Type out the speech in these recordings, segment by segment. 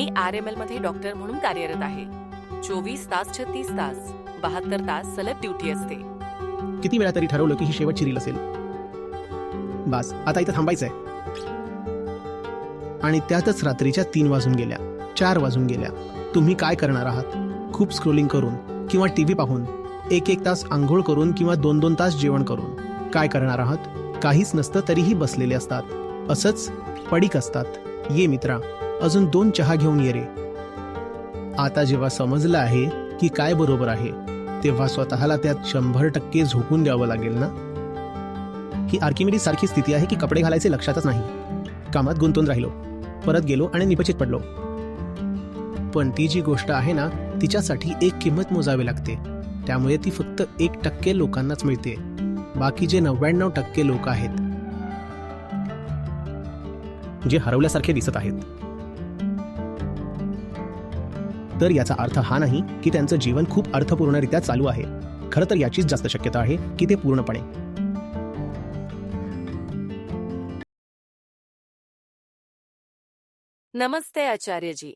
मी R M एलमध्ये doctor म्हणून कार्यरत आहे. चोवीस तास छत्तीस तास बहात्तर तास सलग ड्युटी असते. किती वेळा तरी ठरवलं की ही शेवटची रील असेल? बास आता इथं थांबायचंय. आणि त्यातच रात्रीच्या तीन वाजून गेल्या चार वाजून गेल्या. तुम्ही काय करणार आहात? खूप स्क्रोलिंग करून किंवा टी व्ही पाहून एक एक तास आंघोळ करून किंवा दोन दोन तास जेवण करून काय करणार आहात? काहीच नसतं तरीही बसलेले असतात. असंच पडीक असतात. ये मित्रा. अजून दोन चहा घेऊन ये रे. आता जेव्हा समजलं आहे की काय बरोबर आहे तेव्हा स्वतःला त्यात शंभर टक्के झोकून द्यावं लागेल ना? ही आर्किमिडी सारखी स्थिती आहे की कपडे घालायचे लक्षातच नाही. कामात गुंतून राहिलो परत गेलो आणि निपचित पडलो. पण ती जी गोष्ट आहे ना तिच्यासाठी एक किंमत मोजावी लागते. त्यामुळे ती फक्त एक टक्के लोकांनाच मिळते. बाकी जे नव्याण्णव टक्के लोक आहेत जे हरवल्यासारखे दिसत आहेत. तर याचा अर्थ हा नाही की त्यांचं जीवन खूप अर्थपूर्णरित्या चालू आहे. खरं तर याचीच जास्त शक्यता आहे की ते पूर्णपणे. नमस्ते आचार्यजी.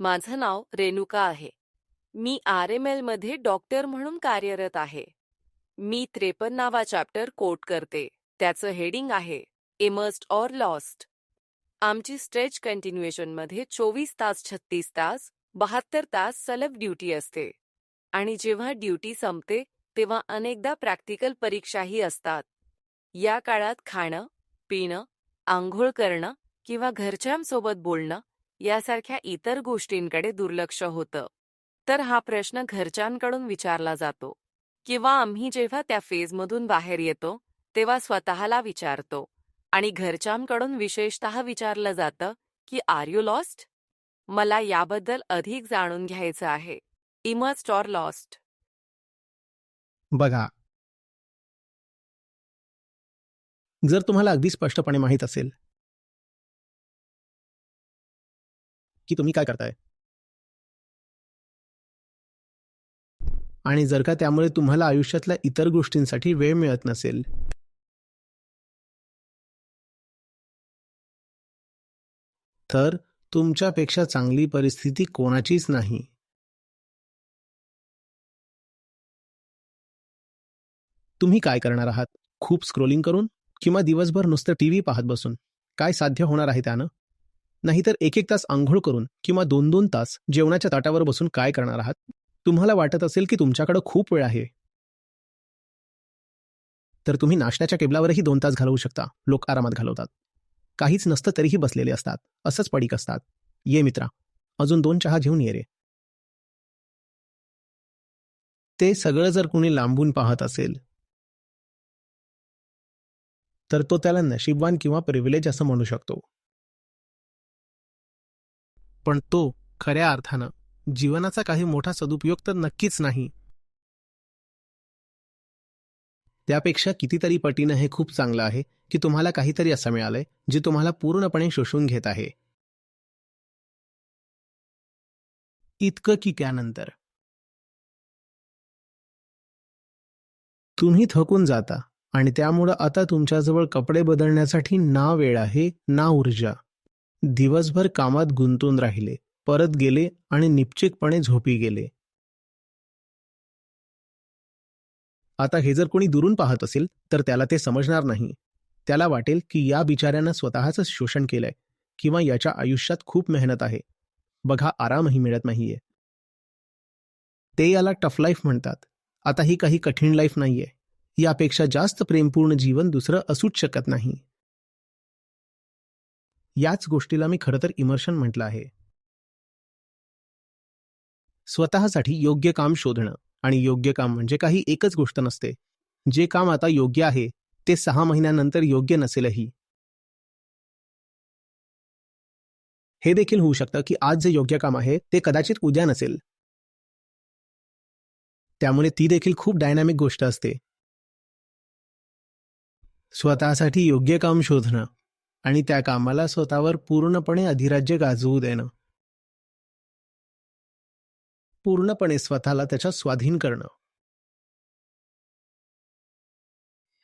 माझं नाव रेणुका आहे. मी आर एम एलमध्ये डॉक्टर म्हणून कार्यरत आहे. मी त्रेपन्नावा चॅप्टर कोट करते. त्याचं हेडिंग आहे इमर्स्ड ऑर लॉस्ट आमची स्ट्रेच कंटिन्युएशनमध्ये चोवीस तास छत्तीस तास बहात्तर तास सलग ड्युटी असते. आणि जेव्हा ड्युटी संपते तेव्हा अनेकदा प्रॅक्टिकल परीक्षाही असतात. या काळात खाणं पिणं आंघोळ करणं किंवा घरच्यांसोबत बोलणं यासारख्या इतर गोष्टींकडे दुर्लक्ष होतं. तर हा प्रश्न घरच्यांकडून विचारला जातो. किंवा आम्ही जेव्हा त्या फेजमधून बाहेर येतो तेव्हा स्वतःला विचारतो. आणि घरच्यांकडून विशेषतः विचारलं जातं की आर यू लॉस्ट मला याबद्दल अधिक जाणून घ्यायचं आहे. Immersed or lost. बघा. जर तुम्हाला अगदी स्पष्टपणे माहीत असेल की तुम्ही काय करताय. आणि जर का त्यामुळे तुम्हाला आयुष्यातल्या इतर गोष्टींसाठी वेळ मिळत नसेल. तर तुमच्यापेक्षा चांगली परिस्थिती कोणाचीच नाही. तुम्ही काय करणार आहात? खूप स्क्रोलिंग करून? किंवा दिवसभर नुसतं टीव्ही पाहत बसून? काय साध्य होणार आहे त्यानं? नाहीतर एक एक तास आंघोळ करून किंवा दोन दोन तास जेवणाच्या ताटावर बसून काय करणार आहात? तुम्हाला वाटत असेल की तुमच्याकडे खूप वेळ आहे. तर तुम्ही नाश्त्याच्या टेबलावरही दोन तास घालवू शकता. लोक आरामात घालवतात. काहीच नसतं तरीही बसलेले असतात. असंच पडीक असतात. ये मित्रा अजून दोन चहा घेऊन ये रे. ते सगळं जर कुणी लांबून पाहत असेल तर तो त्याला नशीबवान किंवा प्रिव्हिलेज असं म्हणू शकतो. पण तो खऱ्या अर्थानं जीवनाचा काही मोठा सदुपयोग तर नक्कीच नाही. त्यापेक्षा कितीतरी पटीनं हे खूप चांगलं आहे. की तुम्हाला काहीतरी असं मिळालंय जे तुम्हाला पूर्णपणे शोषून घेत आहे. इतकं की त्यानंतर. तुम्ही थकून जाता आणि त्यामुळं आता तुमच्याजवळ कपडे बदलण्यासाठी ना वेळ आहे ना ऊर्जा. दिवसभर कामात गुंतून राहिले परत गेले आणि निपचितपणे झोपी गेले. आता हे जर कोणी दुरून पाहत असेल तर त्याला ते समजणार नाही. त्याला वाटेल की या बिचाऱ्यानं स्वतःच शोषण केलंय किंवा याच्या आयुष्यात खूप मेहनत आहे. बघा आरामही मिळत नाहीये. ते याला टफ लाईफ म्हणतात. आता ही काही कठीण लाईफ नाहीये. यापेक्षा जास्त प्रेमपूर्ण जीवन दुसरं असूच शकत नाही. याच गोष्टीला मी खरं तर इमर्शन म्हटलं आहे. स्वतःसाठी योग्य काम शोधणं आणि योग्य काम म्हणजे काही एकच गोष्ट नसते. जे काम आता योग्य आहे ते सहा महिन्यानंतर योग्य नसेलही. हे देखील होऊ शकतं की आज जे योग्य काम आहे ते कदाचित उद्या नसेल. त्यामुळे ती देखील खूप डायनॅमिक गोष्ट असते. स्वतःसाठी योग्य काम शोधणं आणि त्या कामाला स्वतःवर पूर्णपणे अधिराज्य गाजवू देणं. पूर्णपणे स्वतःला त्याच्या स्वाधीन करणं.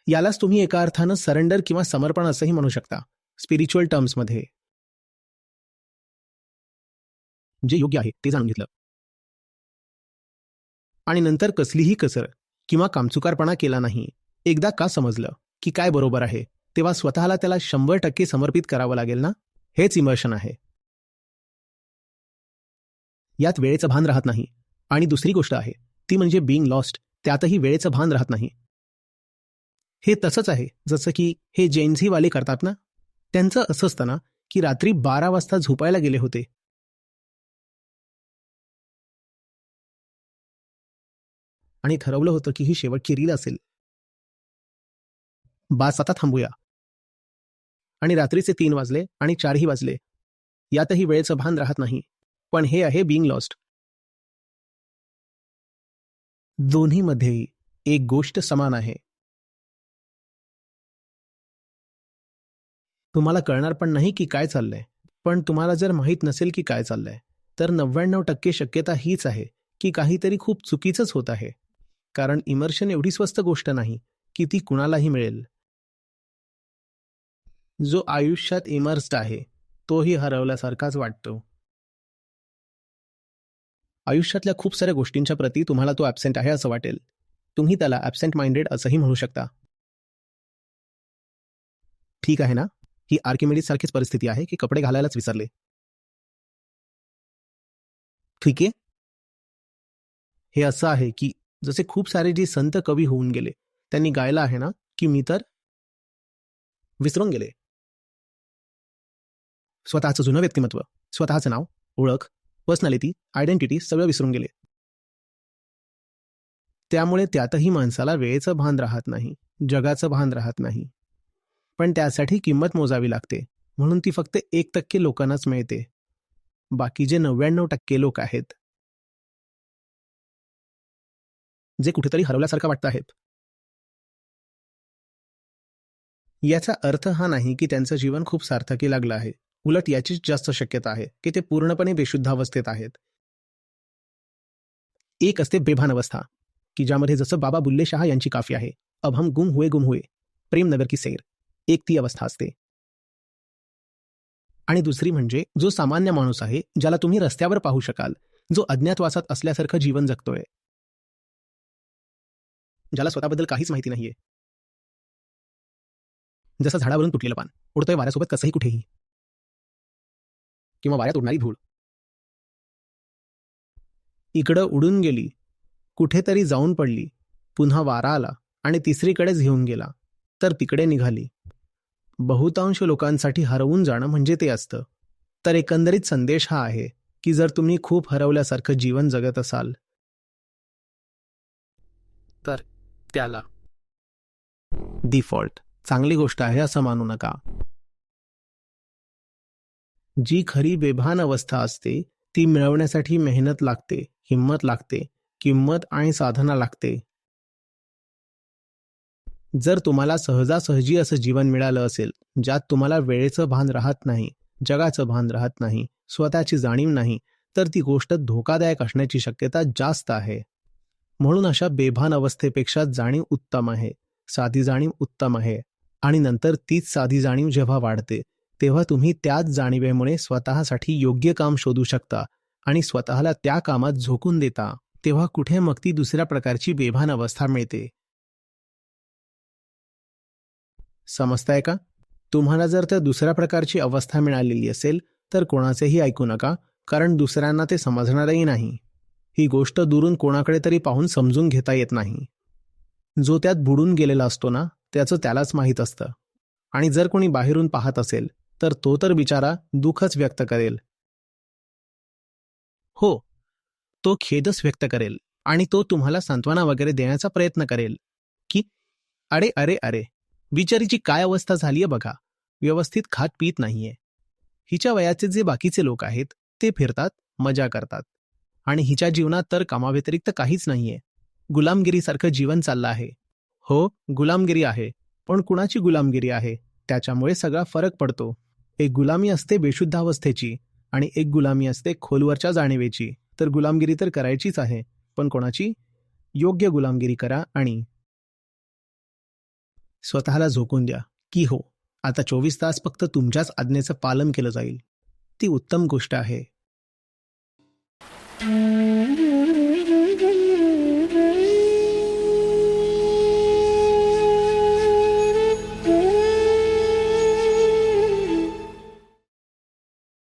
यालाच तुम्ही एका अर्थानं सरेंडर किंवा समर्पण असंही म्हणू शकता स्पिरिच्युअल टर्म्समध्ये जे योग्य आहे ते जाणून घेतलं. आणि नंतर कसलीही कसर किंवा कामचुकारपणा केला नाही एकदा का समजलं की काय बरोबर आहे तेव्हा स्वतःला त्याला शंभर टक्के समर्पित करावं लागेल ना? हेच इमर्शन आहे. यात वेळेचं भान राहत नाही. आणि दुसरी गोष्ट आहे ती म्हणजे बिईंग लॉस्ट त्यातही वेळेचं भान राहत नाही. हे तसंच आहे जसं की हे जैनझीवाले करतात ना? त्यांचं असं असतं ना की रात्री बारा वाजता झोपायला गेले होते. आणि ठरवलं होतं की ही शेवटची रील असेल. बास आता थांबूया. आणि रात्रीचे तीन वाजले आणि चारही वाजले. यातही वेळेचं भान राहत नाही. पण हे आहे बिंग लॉस्ट दोन्हीमध्येही एक गोष्ट समान आहे. तुम्हाला कळणार पण नाही की काय चाललंय. पण तुम्हाला जर माहीत नसेल की काय चाललंय तर नव्याण्णव टक्के शक्यता हीच आहे की काहीतरी खूप चुकीचंच होत आहे. कारण इमर्शन एवढी स्वस्त गोष्ट नाही की ती कुणालाही मिळेल. जो आयुष्यात इमर्स्ड आहे तोही हरवल्यासारखाच वाटतो. आयुष्यातल्या खूप साऱ्या गोष्टींच्या प्रती तुम्हाला तो ॲबसेंट आहे असं वाटेल. तुम्ही त्याला ॲबसेंट माइंडेड असंही म्हणू शकता. ठीक आहे ना? ही आर्किमिडीज सारखीच परिस्थिती आहे की कपडे घालायलाच विसरले. ठीक आहे? हे असं आहे की जसे खूप सारे जे संत कवी होऊन गेले त्यांनी गायला आहे ना की मी तर विसरून गेले. स्वतःचं जुनं व्यक्तिमत्व स्वतःचं नाव ओळख पर्सनॅलिटी आयडेंटिटी सगळं विसरून गेले. त्यामुळे त्यातही माणसाला वेळेचं भान राहत नाही जगाचं भान राहत नाही. पण त्यासाठी किंमत मोजावी लागते. म्हणून ती फक्त एक टक्के लोकांनाच मिळते. बाकी जे नव्याण्णव टक्के लोक आहेत. जे कुठेतरी हरवल्यासारखं वाटत आहेत. याचा अर्थ हा नाही की त्यांचं जीवन खूप सार्थकी लागलं आहे. उलट याचीच जास्त शक्यता आहे की ते पूर्णपणे बेशुद्धावस्थेत आहेत. एक असते बेभान अवस्था की ज्यामध्ये जसं बाबा बुल्ले शहा यांची काफी आहे अब हम गुम हुए गुम हुए प्रेमनगर की सैर. एक ती अवस्था असते. आणि दुसरी म्हणजे जो सामान्य माणूस आहे ज्याला तुम्ही रस्त्यावर पाहू शकाल जो अज्ञातवासात असल्यासारखं जीवन जगतोय. ज्याला स्वतःबद्दल काहीच माहिती नाहीये. जसं झाडावरून तुटलेलं पान उडतोय वाऱ्यासोबत कसंही कुठेही. किंवा वाऱ्यात उडणारी धूळ. इकडं उडून गेली कुठेतरी जाऊन पडली पुन्हा वारा आला आणि तिसरीकडेच घेऊन गेला तर तिकडे निघाली. बहुतांश लोकांसाठी हरवून जाणं म्हणजे ते असतं. तर एकंदरीत संदेश हा आहे की जर तुम्ही खूप हरवल्यासारखं जीवन जगत असाल. तर त्याला. डिफॉल्ट चांगली गोष्ट आहे असं मानू नका. जी खरी बेभान अवस्था असते ती मिळवण्यासाठी मेहनत लागते हिंमत लागते किंमत आणि साधना लागते. जर तुम्हाला सहजासहजी असं जीवन मिळालं असेल ज्यात तुम्हाला वेळेचं भान राहत नाही जगाचं भान राहत नाही स्वतःची जाणीव नाही तर ती गोष्ट धोकादायक असण्याची शक्यता जास्त आहे. म्हणून अशा बेभान अवस्थेपेक्षा जाणीव उत्तम आहे साधी जाणीव उत्तम आहे आणि नंतर तीच साधी जाणीव जेव्हा वाढते तेव्हा तुम्ही त्याच जाणीवेमुळे स्वतःसाठी योग्य काम शोधू शकता आणि स्वतःला त्या कामात झोकून देता तेव्हा कुठे मग ती दुसऱ्या प्रकारची बेभान अवस्था मिळते. समजताय का? तुम्हाला जर त्या दुसऱ्या प्रकारची अवस्था मिळालेली असेल तर कोणाचेही ऐकू नका कारण दुसऱ्यांना ते समजणारही नाही. ही गोष्ट दुरून कोणाकडे तरी पाहून समजून घेता येत नाही. जो त्यात बुडून गेलेला असतो ना त्याचं त्यालाच माहीत असतं. आणि जर कोणी बाहेरून पाहत असेल तर तो तर बिचारा दुःखच व्यक्त करेल. हो तो खेदच व्यक्त करेल आणि तो तुम्हाला सांत्वना वगैरे देण्याचा प्रयत्न करेल. की अरे अरे अरे बिचारीची काय अवस्था झालीये बघा. व्यवस्थित खात पित नाहीये. हिच्या वयाचे जे बाकीचे लोक आहेत ते फिरतात मजा करतात. आणि हिच्या जीवनात तर कामाव्यतिरिक्त काहीच नाहीये. गुलामगिरीसारखं जीवन चाललं आहे. हो गुलामगिरी आहे. पण कुणाची गुलामगिरी आहे? त्याच्यामुळे सगळा फरक पडतो. एक गुलामी असते बेशुद्धावस्थेची आणि एक गुलामी असते खोलवरच्या जाणीवेची. तर गुलामगिरी तर करायचीच आहे. पण कोणाची? योग्य गुलामगिरी करा आणि स्वतःला झोकून द्या की हो आता चोवीस तास फक्त तुमच्याच आज्ञेचं पालन केलं जाईल. ती उत्तम गोष्ट आहे.